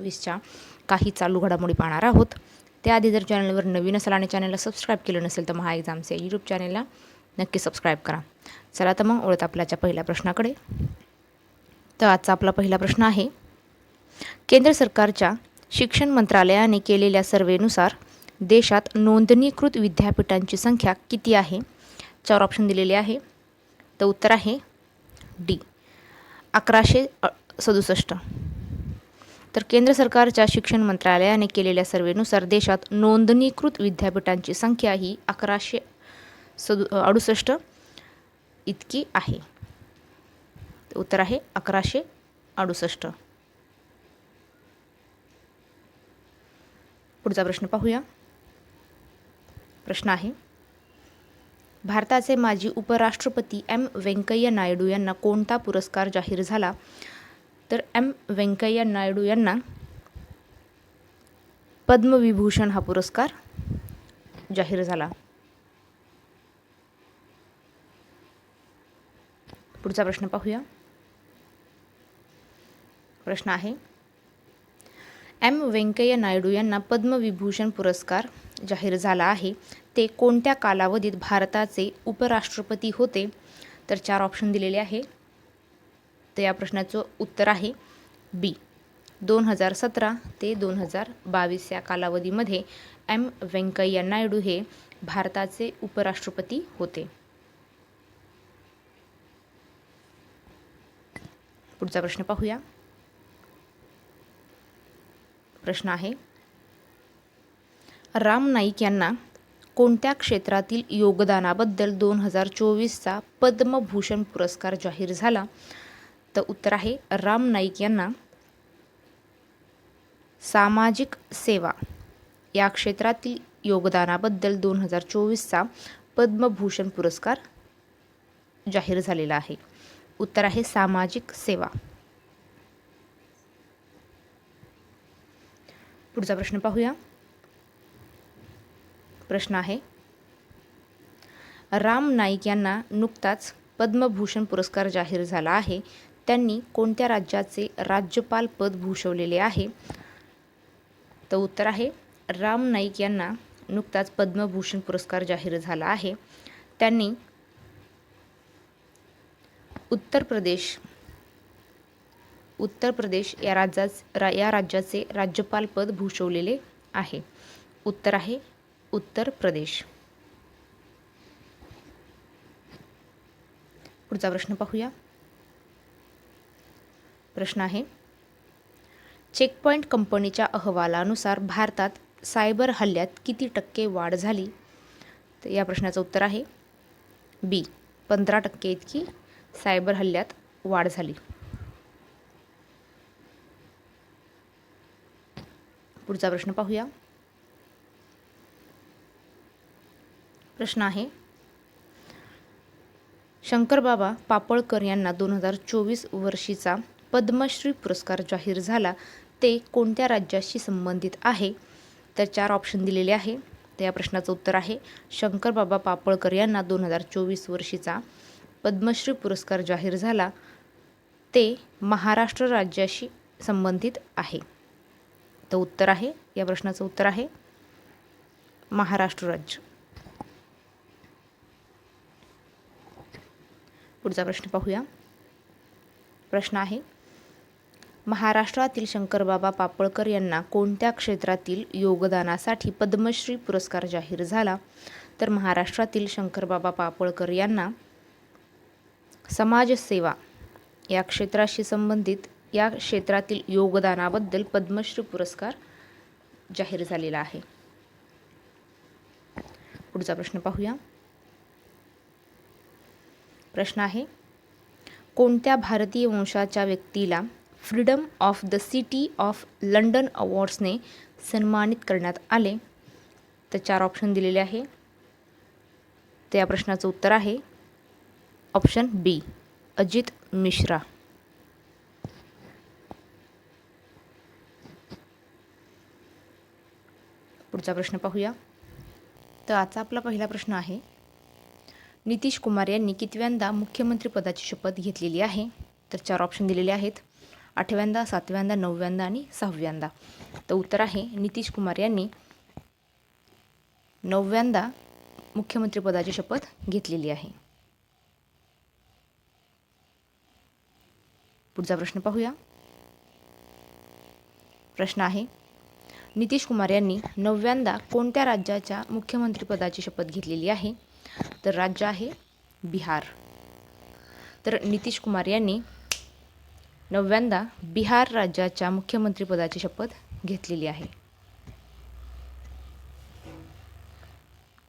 वीसच्या काही चालू घडामोडी पाहणार आहोत. त्याआधी जर चॅनलवर नवीन असाल आणि चॅनलला सबस्क्राईब केलं नसेल तर महा एक्झामचे यूट्यूब चॅनलला नक्की सबस्क्राईब करा. चला तर मग ओळख आपल्याच्या पहिल्या प्रश्नाकडे. तर आजचा आपला पहिला प्रश्न आहे केंद्र सरकारच्या शिक्षण मंत्रालयाने केलेल्या सर्वेनुसार देशात नोंदणीकृत विद्यापीठांची संख्या किती आहे? चार ऑप्शन दिलेले आहे. तर उत्तर आहे डी अकराशे सदुसष्ट. तर केंद्र सरकारच्या शिक्षण मंत्रालयाने केलेल्या सर्वेनुसार देशात नोंदणीकृत विद्यापीठांची संख्या ही अकराशे सदु अडुसष्ट इतकी आहे. उत्तर आहे अकराशे अडुसष्ट. पुढचा प्रश्न पाहूया. प्रश्न आहे भारताचे माजी उपराष्ट्रपती एम व्यंकय्या नायडू यांना कोणता पुरस्कार जाहीर झाला? तर एम व्यंकय्या नायडू यांना पद्मविभूषण हा पुरस्कार जाहीर झाला. पुढचा प्रश्न पाहूया. प्रश्न आहे एम व्यंकय्या नायडू यांना पद्मविभूषण पुरस्कार जाहीर झाला आहे. ते कोणत्या कालावधीत भारताचे उपराष्ट्रपती होते? तर चार ऑप्शन दिलेले आहे. तर या प्रश्नाचं उत्तर आहे बी दोन हजार सतरा ते दोन हजार बावीस या कालावधीमध्ये एम व्यंकय्या नायडू हे भारताचे उपराष्ट्रपती होते. पुढचा प्रश्न पाहूया. प्रश्न आहे राम नाईक यांना कोणत्या क्षेत्रातील योगदानाबद्दल दोन हजार चोवीसचा पद्मभूषण पुरस्कार जाहीर झाला? तर उत्तर आहे राम नाईक यांना सामाजिक सेवा. या क्षेत्रातील योगदानाबद्दल दोन हजार चोवीसचा पद्मभूषण पुरस्कार जाहीर झालेला आहे. उत्तर आहे सामाजिक सेवा. पुढचा प्रश्न पाहूया. प्रश्न आहे राम नाईक यांना नुकताच पद्मभूषण पुरस्कार जाहीर झाला आहे. त्यांनी कोणत्या राज्याचे राज्यपाल पद भूषवलेले आहे? तर उत्तर आहे राम नाईक यांना नुकताच पद्मभूषण पुरस्कार जाहीर झाला आहे. त्यांनी उत्तर प्रदेश उत्तर प्रदेश या राज्याच रा या राज्याचे राज्यपाल पद भूषवलेले आहे. उत्तर आहे उत्तर प्रदेश. पुढचा प्रश्न पाहूया. प्रश्न आहे. चेकपॉईंट कंपनीच्या अहवालानुसार भारतात सायबर हल्ल्यात किती टक्के वाढ झाली? तर या प्रश्नाचं उत्तर आहे. बी पंधरा टक्के इतकी सायबर हल्ल्यात वाढ झाली. पुढचा प्रश्न पाहूया. प्रश्न आहे. शंकरबाबा पापळकर यांना दोन हजार चोवीस वर्षीचा पद्मश्री पुरस्कार जाहीर झाला ते कोणत्या राज्याशी संबंधित आहे? तर चार ऑप्शन दिलेले आहे. तर या प्रश्नाचं उत्तर आहे शंकरबाबा पापळकर यांना दोन हजार चोवीस वर्षीचा पद्मश्री पुरस्कार जाहीर झाला. ते महाराष्ट्र राज्याशी संबंधित आहे. तर उत्तर आहे या प्रश्नाचं उत्तर आहे महाराष्ट्र राज्य. पुढचा प्रश्न पाहूया. प्रश्न आहे महाराष्ट्रातील शंकरबाबा पापळकर यांना कोणत्या क्षेत्रातील योगदानासाठी पद्मश्री पुरस्कार जाहीर झाला? तर महाराष्ट्रातील शंकरबाबा पापळकर यांना समाजसेवा या क्षेत्राशी संबंधित या क्षेत्रातील योगदानाबद्दल पद्मश्री पुरस्कार जाहीर झालेला आहे. पुढचा प्रश्न पाहूया. प्रश्न आहे कोणत्या भारतीय वंशाच्या व्यक्तीला freedom of the city of London अवॉर्ड्सने सन्मानित करण्यात आले. तर चार ऑप्शन दिलेले आहे. तर या प्रश्नाचं उत्तर आहे. Option B Ajit Mishra. पुढचा प्रश्न पाहूया. तर आजचा आपला पहिला प्रश्न आहे. नितीश कुमार यांनी कितव्यांदा मुख्यमंत्रीपदाची शपथ घेतलेली आहे? तर चार ऑप्शन दिलेले आहेत. आठव्यांदा सातव्यांदा नवव्यांदा आणि सहाव्यांदा. तर उत्तर आहे नितीश कुमार यांनी नवव्यांदा मुख्यमंत्रीपदाची शपथ घेतलेली आहे. पुढचा प्रश्न पाहूया. प्रश्न आहे नितीश कुमार यांनी नवव्यांदा कोणत्या राज्याच्या मुख्यमंत्रीपदाची शपथ घेतलेली आहे? तर राज्य आहे बिहार. तर नितीश कुमार यांनी नव्यांदा बिहार राज्याच्या मुख्यमंत्रीपदाची शपथ घेतलेली आहे.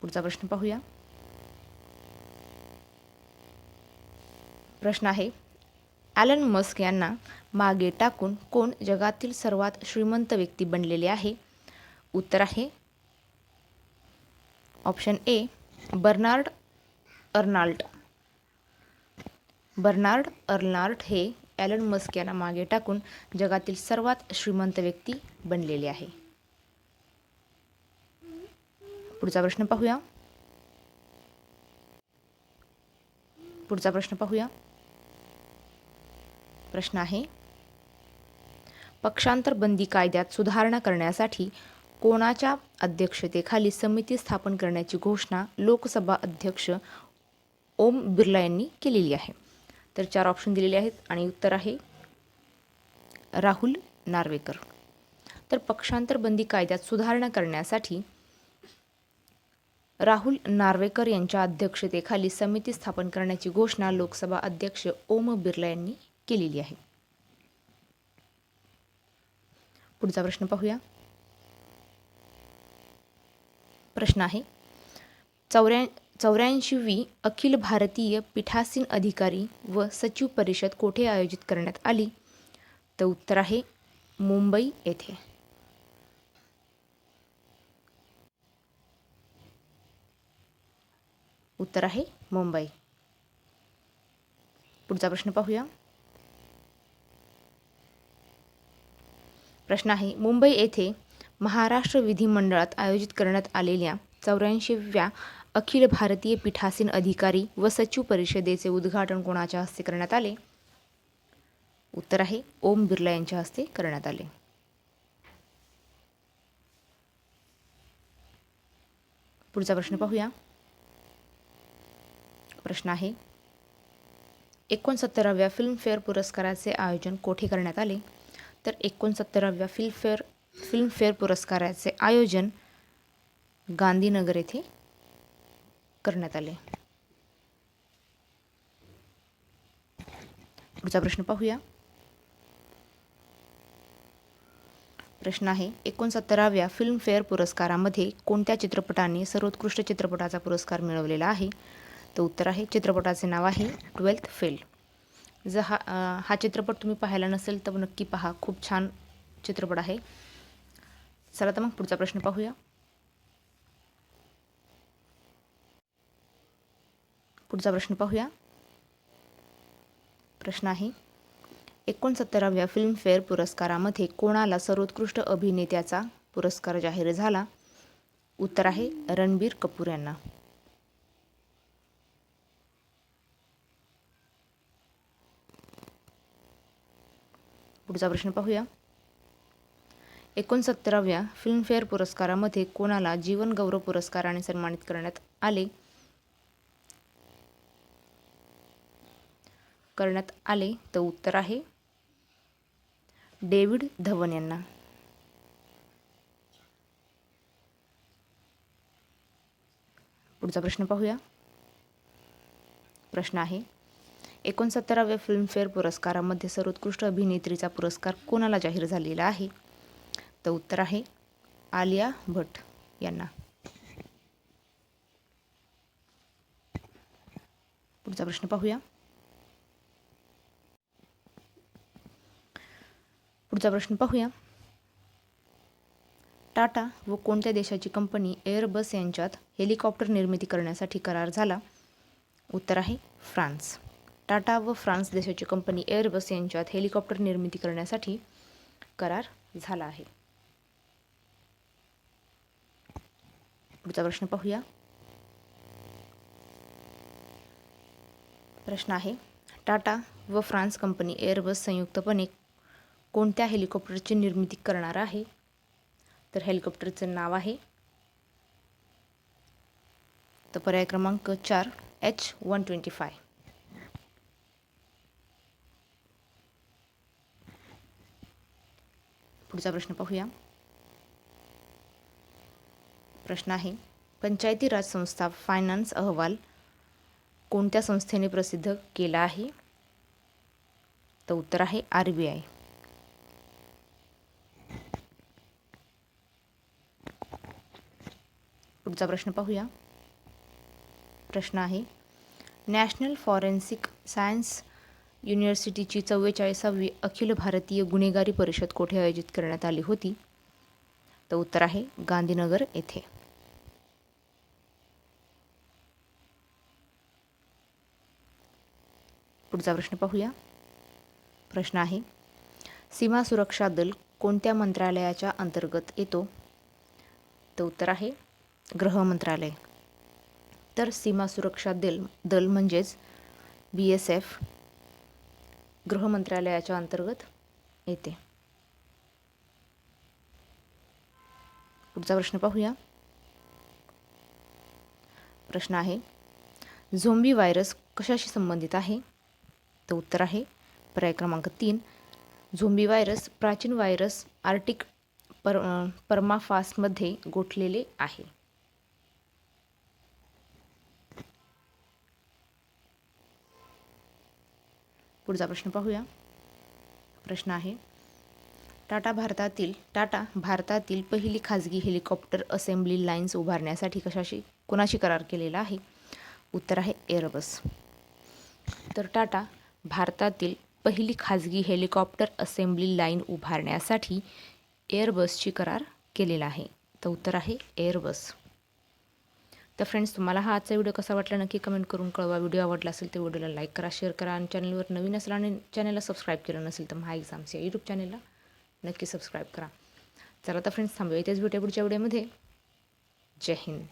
पुढचा प्रश्न पाहूया. प्रश्न आहे ॲलन मस्क यांना मागे टाकून कोण जगातील सर्वात श्रीमंत व्यक्ती बनलेले आहे? उत्तर आहे option A Bernard Arnault Bernard Arnault हे ॲलन मस्क यांना मागे टाकून जगातील सर्वात श्रीमंत व्यक्ती बनलेले आहे. पुढचा प्रश्न पाहूया. पुढचा प्रश्न पाहूया. प्रश्न आहे पक्षांतर बंदी कायद्यात सुधारणा करण्यासाठी कोणाच्या अध्यक्षतेखाली समिती स्थापन करण्याची घोषणा लोकसभा अध्यक्ष ओम बिर्ला यांनी केलेली आहे. तर चार ऑप्शन दिलेले आहेत आणि उत्तर आहे राहुल नार्वेकर. तर पक्षांतर बंदी कायद्यात सुधारणा करण्यासाठी राहुल नार्वेकर यांच्या अध्यक्षतेखाली समिती स्थापन करण्याची घोषणा लोकसभा अध्यक्ष ओम बिर्ला यांनी केलेली आहे. पुढचा प्रश्न पाहूया. प्रश्न आहे चौऱ्या चौऱ्याऐंशीवी अखिल भारतीय पीठासीन अधिकारी व सचिव परिषद कोठे आयोजित करण्यात आली? तर उत्तर आहे मुंबई येथे. उत्तर आहे मुंबई. पुढचा प्रश्न पाहूया. प्रश्न आहे मुंबई येथे महाराष्ट्र विधिमंडळात आयोजित करण्यात आलेल्या चौऱ्याऐंशीव्या अखिल भारतीय पीठासीन अधिकारी व सचिव परिषदेचे उद्घाटन कोणाच्या हस्ते करण्यात आले? उत्तर आहे ओम बिर्ला यांच्या हस्ते करण्यात आले. पुढचा प्रश्न पाहूया. प्रश्न आहे एकोणसत्तराव्या फिल्मफेअर पुरस्काराचे आयोजन कोठे करण्यात आले? तर एकोणसत्तराव्या फिल्मफेअर फिल्मफेअर पुरस्काराचे आयोजन गांधीनगर येथे करण्यात आले. पुढचा प्रश्न पाहूया. प्रश्न आहे एकोणसत्तराव्या फिल्मफेअर पुरस्कारामध्ये कोणत्या चित्रपटाने सर्वोत्कृष्ट चित्रपटाचा पुरस्कार मिळवलेला आहे? तर उत्तर आहे चित्रपटाचे नाव आहे ट्वेल्थ फेल. जर हा हा चित्रपट तुम्ही पाहायला नसेल तर नक्की पहा खूप छान चित्रपट आहे. चला तर मग पुढचा प्रश्न पाहूया. पुढचा प्रश्न पाहूया. प्रश्न आहे एकोणसत्तराव्या फिल्मफेअर पुरस्कारामध्ये कोणाला सर्वोत्कृष्ट अभिनेत्याचा पुरस्कार जाहीर झाला? उत्तर आहे रणबीर कपूर यांना. पुढचा प्रश्न पाहूया. एकोणसत्तराव्या फिल्मफेअर पुरस्कारामध्ये कोणाला जीवन गौरव पुरस्काराने सन्मानित करण्यात आले? करण्यात आले तर उत्तर आहे. डेव्हिड धवन यांना. पुढचा प्रश्न पाहूया. प्रश्न आहे एकोणसत्तराव्या फिल्मफेअर पुरस्कारामध्ये सर्वोत्कृष्ट अभिनेत्रीचा पुरस्कार कोणाला जाहीर झालेला आहे? तर उत्तर आहे आलिया भट यांना. पुढचा प्रश्न पाहूया. पुढचा प्रश्न पाहूया. टाटा व कोणत्या देशाची कंपनी एअरबस यांच्यात हेलिकॉप्टर निर्मिती करण्यासाठी करार झाला? उत्तर आहे फ्रान्स. टाटा व फ्रान्स देशाची कंपनी एअरबस यांच्यात हेलिकॉप्टर निर्मिती करण्यासाठी करार झाला आहे. पुढचा प्रश्न पाहूया. प्रश्न आहे टाटा व फ्रान्स कंपनी एअरबस संयुक्तपणे कोणत्या हेलिकॉप्टरची निर्मिती करणार आहे? तर हेलिकॉप्टरचं नाव आहे. तर पर्याय क्रमांक चार एच वन ट्वेंटी फाय पुढचा प्रश्न पाहूया. प्रश्न आहे पंचायती राज संस्था फायनान्स अहवाल कोणत्या संस्थेने प्रसिद्ध केला आहे? तर उत्तर आहे आर बी आय. पुढचा प्रश्न पाहूया. प्रश्न आहे नॅशनल फॉरेन्सिक सायन्स युनिव्हर्सिटीची चव्वेचाळीसावी अखिल भारतीय गुन्हेगारी परिषद कोठे आयोजित करण्यात आली होती? तर उत्तर आहे गांधीनगर येथे. पुढचा प्रश्न पाहूया. प्रश्न आहे सीमा सुरक्षा दल कोणत्या मंत्रालयाच्या अंतर्गत येतो? तर उत्तर आहे गृह मंत्रालय तर सीमा सुरक्षा दल दल म्हणजेच बी एस एफ गृह मंत्रालयाच्या अंतर्गत येते. पुढचा प्रश्न पाहूया. प्रश्न आहे झोंबी व्हायरस कशाशी संबंधित आहे? तर उत्तर आहे पर्याय क्रमांक तीन झोंबी व्हायरस प्राचीन व्हायरस आर्टिक पर परमाफासमध्ये गोठलेले आहे. पुढचा प्रश्न पाहूया. प्रश्न आहे टाटा भारतातील टाटा भारतातील पहिली खाजगी हेलिकॉप्टर असेंब्ली लाईन्स उभारण्यासाठी कशाशी कोणाशी करार केलेला आहे? उत्तर आहे एअरबस. तर टाटा भारतातील पहिली खाजगी हेलिकॉप्टर असेंब्ली लाईन उभारण्यासाठी एअरबसची करार केलेला आहे. तर उत्तर आहे एअरबस. तर फ्रेंड्स तुम्हाला हा आजचा व्हिडिओ कसा वाटला नक्की कमेंट करून कळवा. व्हिडिओ आवडला असेल तर व्हिडिओला लाईक करा शेअर करा. आणि चॅनलवर नवीन असला आणि चॅनलला सबस्क्राईब केलं नसेल तर महा एक्झाम्स या यूट्यूब चॅनलला नक्की सबस्क्राईब करा. चला तर फ्रेंड्स थांबूया इथेच भेटूया पुढच्या व्हिडिओमध्ये जय हिंद.